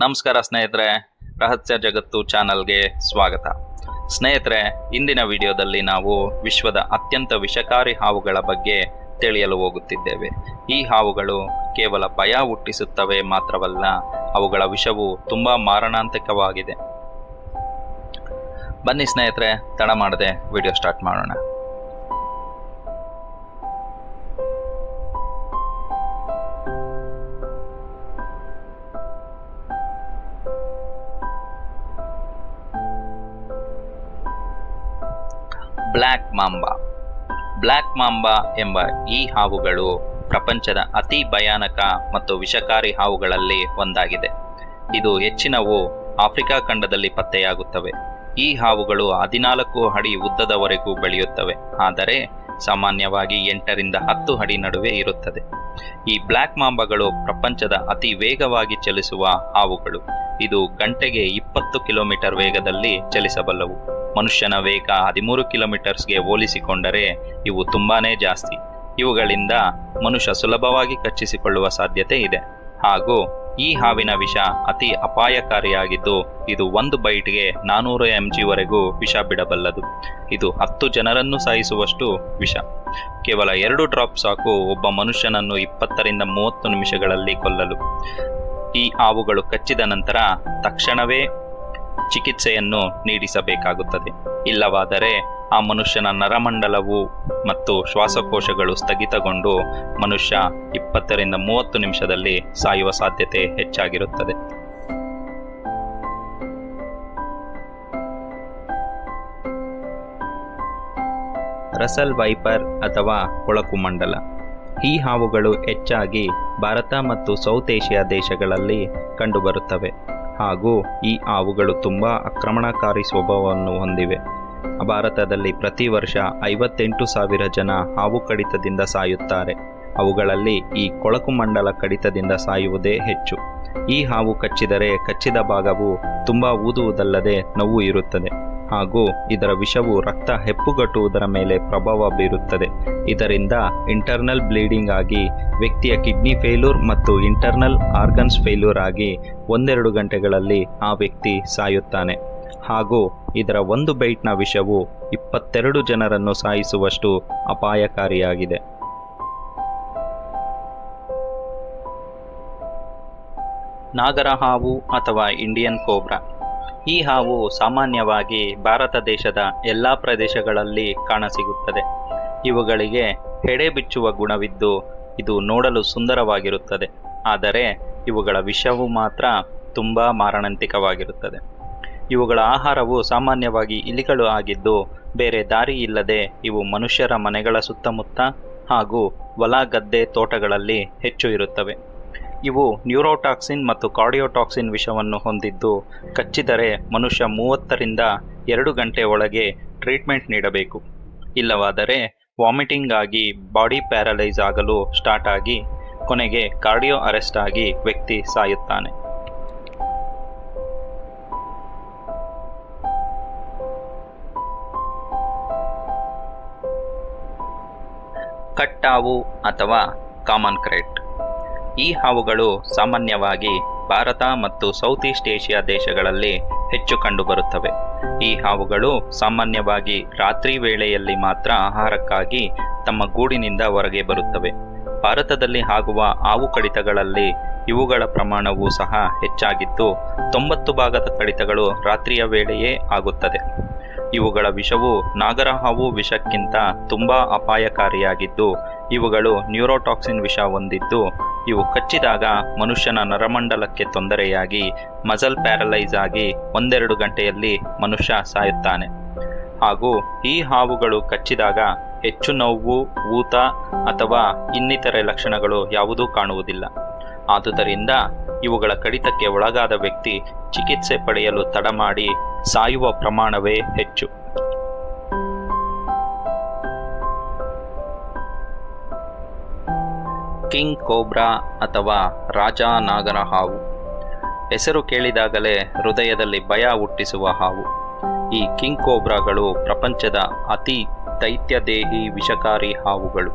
ನಮಸ್ಕಾರ ಸ್ನೇಹಿತರೆ, ರಹಸ್ಯ ಜಗತ್ತು ಚಾನಲ್ಗೆ ಸ್ವಾಗತ. ಸ್ನೇಹಿತರೆ, ಇಂದಿನ ವಿಡಿಯೋದಲ್ಲಿ ನಾವು ವಿಶ್ವದ ಅತ್ಯಂತ ವಿಷಕಾರಿ ಹಾವುಗಳ ಬಗ್ಗೆ ತಿಳಿಯಲು ಹೋಗುತ್ತಿದ್ದೇವೆ. ಈ ಹಾವುಗಳು ಕೇವಲ ಭಯ ಹುಟ್ಟಿಸುತ್ತವೆ ಮಾತ್ರವಲ್ಲ, ಅವುಗಳ ವಿಷವು ತುಂಬಾ ಮಾರಣಾಂತಿಕವಾಗಿದೆ. ಬನ್ನಿ ಸ್ನೇಹಿತರೆ, ತಡ ಮಾಡದೆ ವಿಡಿಯೋ ಸ್ಟಾರ್ಟ್ ಮಾಡೋಣ. Black mamba. ಬ್ಲ್ಯಾಕ್ ಮಾಂಬಾ ಎಂಬ ಈ ಹಾವುಗಳು ಪ್ರಪಂಚದ ಅತಿ ಭಯಾನಕ ಮತ್ತು ವಿಷಕಾರಿ ಹಾವುಗಳಲ್ಲಿ ಒಂದಾಗಿದೆ. ಇದು ಹೆಚ್ಚಿನವು ಆಫ್ರಿಕಾ ಖಂಡದಲ್ಲಿ ಪತ್ತೆಯಾಗುತ್ತವೆ. ಈ ಹಾವುಗಳು ಹದಿನಾಲ್ಕು ಅಡಿ ಉದ್ದದವರೆಗೂ ಬೆಳೆಯುತ್ತವೆ. ಆದರೆ ಸಾಮಾನ್ಯವಾಗಿ ಎಂಟರಿಂದ ಹತ್ತು ಅಡಿ ನಡುವೆ ಇರುತ್ತದೆ. ಈ ಬ್ಲ್ಯಾಕ್ ಮಾಂಬಗಳು ಪ್ರಪಂಚದ ಅತಿ ವೇಗವಾಗಿ ಚಲಿಸುವ ಹಾವುಗಳು. ಇದು ಗಂಟೆಗೆ ಇಪ್ಪತ್ತು ಕಿಲೋಮೀಟರ್ ವೇಗದಲ್ಲಿ ಚಲಿಸಬಲ್ಲವು. ಮನುಷ್ಯನ ವೇಗ ಹದಿಮೂರು ಕಿಲೋಮೀಟರ್ಸ್ಗೆ ಹೋಲಿಸಿಕೊಂಡರೆ ಇವು ತುಂಬಾನೇ ಜಾಸ್ತಿ. ಇವುಗಳಿಂದ ಮನುಷ್ಯ ಸುಲಭವಾಗಿ ಕಚ್ಚಿಸಿಕೊಳ್ಳುವ ಸಾಧ್ಯತೆ ಇದೆ. ಹಾಗೂ ಈ ಹಾವಿನ ವಿಷ ಅತಿ ಅಪಾಯಕಾರಿಯಾಗಿದ್ದು ಇದು ಒಂದು ಬೈಟ್ಗೆ ನಾನೂರು ಎಂ ಜಿವರೆಗೂ ವಿಷ ಬಿಡಬಲ್ಲದು. ಇದು ಹತ್ತು ಜನರನ್ನು ಸಾಯಿಸುವಷ್ಟು ವಿಷ. ಕೇವಲ ಎರಡು ಡ್ರಾಪ್ ಸಾಕು ಒಬ್ಬ ಮನುಷ್ಯನನ್ನು ಇಪ್ಪತ್ತರಿಂದ ಮೂವತ್ತು ನಿಮಿಷಗಳಲ್ಲಿ ಕೊಲ್ಲಲು. ಈ ಹಾವುಗಳು ಕಚ್ಚಿದ ನಂತರ ತಕ್ಷಣವೇ ಚಿಕಿತ್ಸೆಯನ್ನು ನೀಡಿಸಬೇಕಾಗುತ್ತದೆ. ಇಲ್ಲವಾದರೆ ಆ ಮನುಷ್ಯನ ನರಮಂಡಲವು ಮತ್ತು ಶ್ವಾಸಕೋಶಗಳು ಸ್ಥಗಿತಗೊಂಡು ಮನುಷ್ಯ ಇಪ್ಪತ್ತರಿಂದ ಮೂವತ್ತು ನಿಮಿಷದಲ್ಲಿ ಸಾಯುವ ಸಾಧ್ಯತೆ ಹೆಚ್ಚಾಗಿರುತ್ತದೆ. ರಸಲ್ ವೈಪರ್ ಅಥವಾ ಕೊಳಕು ಮಂಡಲ. ಈ ಹಾವುಗಳು ಹೆಚ್ಚಾಗಿ ಭಾರತ ಮತ್ತು ಸೌತ್ ಏಷ್ಯಾ ದೇಶಗಳಲ್ಲಿ ಕಂಡುಬರುತ್ತವೆ. ಹಾಗೂ ಈ ಹಾವುಗಳು ತುಂಬ ಆಕ್ರಮಣಕಾರಿ ಸ್ವಭಾವವನ್ನು ಹೊಂದಿವೆ. ಭಾರತದಲ್ಲಿ ಪ್ರತಿ ವರ್ಷ ಐವತ್ತೆಂಟು ಸಾವಿರ ಜನ ಹಾವು ಕಡಿತದಿಂದ ಸಾಯುತ್ತಾರೆ. ಅವುಗಳಲ್ಲಿ ಈ ಕೊಳಕು ಮಂಡಲ ಕಡಿತದಿಂದ ಸಾಯುವುದೇ ಹೆಚ್ಚು. ಈ ಹಾವು ಕಚ್ಚಿದರೆ ಕಚ್ಚಿದ ಭಾಗವು ತುಂಬ ಊದುವುದಲ್ಲದೆ ನೋವು ಇರುತ್ತದೆ. ಹಾಗೂ ಇದರ ವಿಷವು ರಕ್ತ ಹೆಪ್ಪುಗಟ್ಟುವುದರ ಮೇಲೆ ಪ್ರಭಾವ ಬೀರುತ್ತದೆ. ಇದರಿಂದ ಇಂಟರ್ನಲ್ ಬ್ಲೀಡಿಂಗ್ ಆಗಿ ವ್ಯಕ್ತಿಯ ಕಿಡ್ನಿ ಫೇಲ್ಯೂರ್ ಮತ್ತು ಇಂಟರ್ನಲ್ ಆರ್ಗನ್ಸ್ ಫೇಲ್ಯೂರ್ ಆಗಿ ಒಂದೆರಡು ಗಂಟೆಗಳಲ್ಲಿ ಆ ವ್ಯಕ್ತಿ ಸಾಯುತ್ತಾನೆ. ಹಾಗೂ ಇದರ ಒಂದು ಬೈಟ್ನ ವಿಷವು ಇಪ್ಪತ್ತೆರಡು ಜನರನ್ನು ಸಾಯಿಸುವಷ್ಟು ಅಪಾಯಕಾರಿಯಾಗಿದೆ. ನಾಗರ ಹಾವು ಅಥವಾ ಇಂಡಿಯನ್ ಕೋಬ್ರಾ. ಈ ಹಾವು ಸಾಮಾನ್ಯವಾಗಿ ಭಾರತ ದೇಶದ ಎಲ್ಲ ಪ್ರದೇಶಗಳಲ್ಲಿ ಕಾಣಸಿಗುತ್ತದೆ. ಇವುಗಳಿಗೆ ಹೆಡೆ ಬಿಚ್ಚುವ ಗುಣವಿದ್ದು ಇದು ನೋಡಲು ಸುಂದರವಾಗಿರುತ್ತದೆ. ಆದರೆ ಇವುಗಳ ವಿಷವು ಮಾತ್ರ ತುಂಬ ಮಾರಣಾಂತಿಕವಾಗಿರುತ್ತದೆ. ಇವುಗಳ ಆಹಾರವು ಸಾಮಾನ್ಯವಾಗಿ ಇಲಿಗಳು ಆಗಿದ್ದು ಬೇರೆ ದಾರಿ ಇಲ್ಲದೆ ಇವು ಮನುಷ್ಯರ ಮನೆಗಳ ಸುತ್ತಮುತ್ತ ಹಾಗೂ ಹೊಲ ಗದ್ದೆ ತೋಟಗಳಲ್ಲಿ ಹೆಚ್ಚು ಇರುತ್ತವೆ. ಇವು ನ್ಯೂರೋಟಾಕ್ಸಿನ್ ಮತ್ತು ಕಾರ್ಡಿಯೋಟಾಕ್ಸಿನ್ ವಿಷವನ್ನು ಹೊಂದಿದ್ದು, ಕಚ್ಚಿದರೆ ಮನುಷ್ಯ ಮೂವತ್ತರಿಂದ ಎರಡು ಗಂಟೆ ಒಳಗೆ ಟ್ರೀಟ್ಮೆಂಟ್ ನೀಡಬೇಕು. ಇಲ್ಲವಾದರೆ ವಾಮಿಟಿಂಗ್ ಆಗಿ ಬಾಡಿ ಪ್ಯಾರಲೈಸ್ ಆಗಲು ಸ್ಟಾರ್ಟ್ ಆಗಿ ಕೊನೆಗೆ ಕಾರ್ಡಿಯೋ ಅರೆಸ್ಟ್ ಆಗಿ ವ್ಯಕ್ತಿ ಸಾಯುತ್ತಾನೆ. ಕಟ್ಟಾವು ಅಥವಾ ಕಾಮನ್ ಕ್ರೇಟ್. ಈ ಹಾವುಗಳು ಸಾಮಾನ್ಯವಾಗಿ ಭಾರತ ಮತ್ತು ಸೌತ್ ಈಸ್ಟ್ ಏಷ್ಯಾ ದೇಶಗಳಲ್ಲಿ ಹೆಚ್ಚು ಕಂಡುಬರುತ್ತವೆ. ಈ ಹಾವುಗಳು ಸಾಮಾನ್ಯವಾಗಿ ರಾತ್ರಿ ವೇಳೆಯಲ್ಲಿ ಮಾತ್ರ ಆಹಾರಕ್ಕಾಗಿ ತಮ್ಮ ಗೂಡಿನಿಂದ ಹೊರಗೆ ಬರುತ್ತವೆ. ಭಾರತದಲ್ಲಿ ಆಗುವ ಹಾವು ಕಡಿತಗಳಲ್ಲಿ ಇವುಗಳ ಪ್ರಮಾಣವೂ ಸಹ ಹೆಚ್ಚಾಗಿದ್ದು, ತೊಂಬತ್ತು ಭಾಗದ ಕಡಿತಗಳು ರಾತ್ರಿಯ ವೇಳೆಯೇ ಆಗುತ್ತದೆ. ಇವುಗಳ ವಿಷವು ನಾಗರ ಹಾವು ವಿಷಕ್ಕಿಂತ ತುಂಬ ಅಪಾಯಕಾರಿಯಾಗಿದ್ದು, ಇವುಗಳು ನ್ಯೂರೋಟಾಕ್ಸಿನ್ ವಿಷ ಹೊಂದಿದ್ದು ಇವು ಕಚ್ಚಿದಾಗ ಮನುಷ್ಯನ ನರಮಂಡಲಕ್ಕೆ ತೊಂದರೆಯಾಗಿ, ಮಜಲ್ ಪ್ಯಾರಲೈಸ್ ಆಗಿ ಒಂದೆರಡು ಗಂಟೆಯಲ್ಲಿ ಮನುಷ್ಯ ಸಾಯುತ್ತಾನೆ. ಹಾಗೂ ಈ ಹಾವುಗಳು ಕಚ್ಚಿದಾಗ ಹೆಚ್ಚು ನೋವು, ಊತ ಅಥವಾ ಇನ್ನಿತರೆ ಲಕ್ಷಣಗಳು ಯಾವುದೂ ಕಾಣುವುದಿಲ್ಲ. ಆದುದರಿಂದ ಇವುಗಳ ಕಡಿತಕ್ಕೆ ಒಳಗಾದ ವ್ಯಕ್ತಿ ಚಿಕಿತ್ಸೆ ಪಡೆಯಲು ತಡ ಮಾಡಿ ಸಾಯುವ ಪ್ರಮಾಣವೇ ಹೆಚ್ಚು. ಕಿಂಗ್ ಕೋಬ್ರಾ ಅಥವಾ ರಾಜ ನಾಗರ ಹಾವು. ಹೆಸರು ಕೇಳಿದಾಗಲೇ ಹೃದಯದಲ್ಲಿ ಭಯ ಹುಟ್ಟಿಸುವ ಹಾವು. ಈ ಕಿಂಗ್ ಕೋಬ್ರಾಗಳು ಪ್ರಪಂಚದ ಅತಿ ದೈತ್ಯದೇಹಿ ವಿಷಕಾರಿ ಹಾವುಗಳು.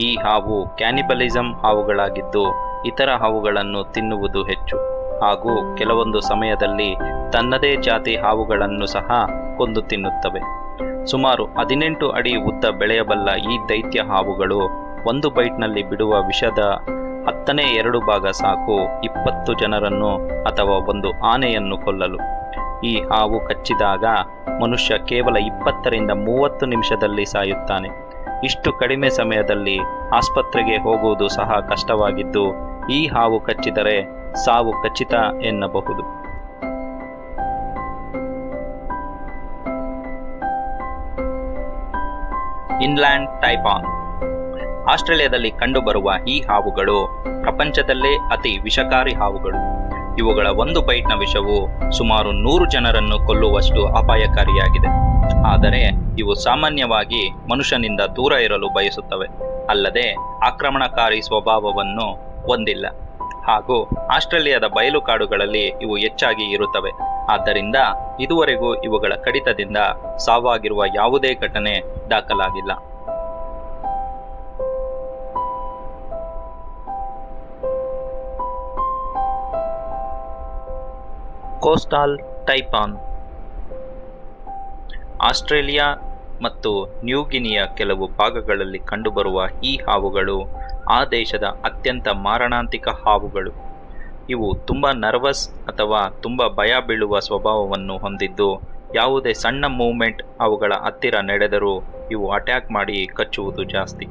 ಈ ಹಾವು ಕ್ಯಾನಿಬಲಿಸಂ ಹಾವುಗಳಾಗಿದ್ದು ಇತರ ಹಾವುಗಳನ್ನು ತಿನ್ನುವುದು ಹೆಚ್ಚು. ಹಾಗೂ ಕೆಲವೊಂದು ಸಮಯದಲ್ಲಿ ತನ್ನದೇ ಜಾತಿ ಹಾವುಗಳನ್ನು ಸಹ ಕೊಂದು ತಿನ್ನುತ್ತವೆ. ಸುಮಾರು ಹದಿನೆಂಟು ಅಡಿ ಉದ್ದ ಬೆಳೆಯಬಲ್ಲ ಈ ದೈತ್ಯ ಹಾವುಗಳು ಒಂದು ಬೈಟ್ನಲ್ಲಿ ಬಿಡುವ ವಿಷದ ಹತ್ತನೇ ಎರಡು ಭಾಗ ಸಾಕು. ಇಪ್ಪತ್ತು ಜನರನ್ನು ಅಥವಾ ಒಂದು ಆನೆಯನ್ನು ಕೊಲ್ಲಲು. ಈ ಹಾವು ಕಚ್ಚಿದಾಗ ಮನುಷ್ಯ ಕೇವಲ ಇಪ್ಪತ್ತರಿಂದ ಮೂವತ್ತು ನಿಮಿಷದಲ್ಲಿ ಸಾಯುತ್ತಾನೆ. ಇಷ್ಟು ಕಡಿಮೆ ಸಮಯದಲ್ಲಿ ಆಸ್ಪತ್ರೆಗೆ ಹೋಗುವುದು ಸಹ ಕಷ್ಟವಾಗಿದ್ದು, ಈ ಹಾವು ಕಚ್ಚಿದರೆ ಸಾವು ಖಚಿತ ಎನ್ನಬಹುದು. ಇನ್ಲ್ಯಾಂಡ್, ಟೈಪಾನ್ ಆಸ್ಟ್ರೇಲಿಯಾದಲ್ಲಿ ಕಂಡುಬರುವ ಈ ಹಾವುಗಳು ಪ್ರಪಂಚದಲ್ಲೇ ಅತಿ ವಿಷಕಾರಿ ಹಾವುಗಳು. ಇವುಗಳ ಒಂದು ಬೈಟ್ನ ವಿಷವು ಸುಮಾರು ನೂರು ಜನರನ್ನು ಕೊಲ್ಲುವಷ್ಟು ಅಪಾಯಕಾರಿಯಾಗಿದೆ. ಆದರೆ ಇವು ಸಾಮಾನ್ಯವಾಗಿ ಮನುಷ್ಯನಿಂದ ದೂರ ಇರಲು ಬಯಸುತ್ತವೆ. ಅಲ್ಲದೆ ಆಕ್ರಮಣಕಾರಿ ಸ್ವಭಾವವನ್ನು ಹೊಂದಿಲ್ಲ. ಹಾಗೂ ಆಸ್ಟ್ರೇಲಿಯಾದ ಬಯಲು ಕಾಡುಗಳಲ್ಲಿ ಇವು ಹೆಚ್ಚಾಗಿ ಇರುತ್ತವೆ. ಆದ್ದರಿಂದ ಇದುವರೆಗೂ ಇವುಗಳ ಕಡಿತದಿಂದ ಸಾವಾಗಿರುವ ಯಾವುದೇ ಘಟನೆ ದಾಖಲಾಗಿಲ್ಲ. ಕೋಸ್ಟಾಲ್ ಟೈಪಾನ್. ಆಸ್ಟ್ರೇಲಿಯಾ ಮತ್ತು ನ್ಯೂಗಿನಿಯ ಕೆಲವು ಭಾಗಗಳಲ್ಲಿ ಕಂಡುಬರುವ ಈ ಹಾವುಗಳು ಆ ದೇಶದ ಅತ್ಯಂತ ಮಾರಣಾಂತಿಕ ಹಾವುಗಳು. ಇವು ತುಂಬ ನರ್ವಸ್ ಅಥವಾ ತುಂಬ ಭಯ ಬೀಳುವ ಸ್ವಭಾವವನ್ನು ಹೊಂದಿದ್ದು, ಯಾವುದೇ ಸಣ್ಣ ಮೂವ್ಮೆಂಟ್ ಅವುಗಳ ಹತ್ತಿರ ನಡೆದರೂ ಇವು ಅಟ್ಯಾಕ್ ಮಾಡಿ ಕಚ್ಚುವುದು ಜಾಸ್ತಿ.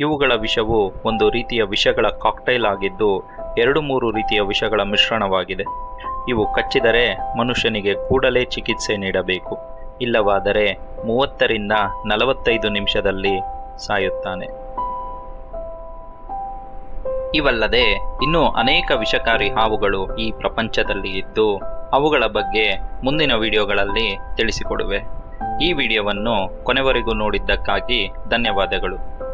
ಇವುಗಳ ವಿಷವು ಒಂದು ರೀತಿಯ ವಿಷಗಳ ಕಾಕ್ಟೈಲ್ ಆಗಿದ್ದು, ಎರಡು ಮೂರು ರೀತಿಯ ವಿಷಗಳ ಮಿಶ್ರಣವಾಗಿದೆ. ಇವು ಕಚ್ಚಿದರೆ ಮನುಷ್ಯನಿಗೆ ಕೂಡಲೇ ಚಿಕಿತ್ಸೆ ನೀಡಬೇಕು. ಇಲ್ಲವಾದರೆ ಮೂವತ್ತರಿಂದ ನಲವತ್ತೈದು ನಿಮಿಷದಲ್ಲಿ ಸಾಯುತ್ತಾನೆ. ಇವಲ್ಲದೆ ಇನ್ನೂ ಅನೇಕ ವಿಷಕಾರಿ ಹಾವುಗಳು ಈ ಪ್ರಪಂಚದಲ್ಲಿ ಇದ್ದು, ಅವುಗಳ ಬಗ್ಗೆ ಮುಂದಿನ ವಿಡಿಯೋಗಳಲ್ಲಿ ತಿಳಿಸಿಕೊಡುವೆ. ಈ ವಿಡಿಯೋವನ್ನು ಕೊನೆವರೆಗೂ ನೋಡಿದ್ದಕ್ಕಾಗಿ ಧನ್ಯವಾದಗಳು.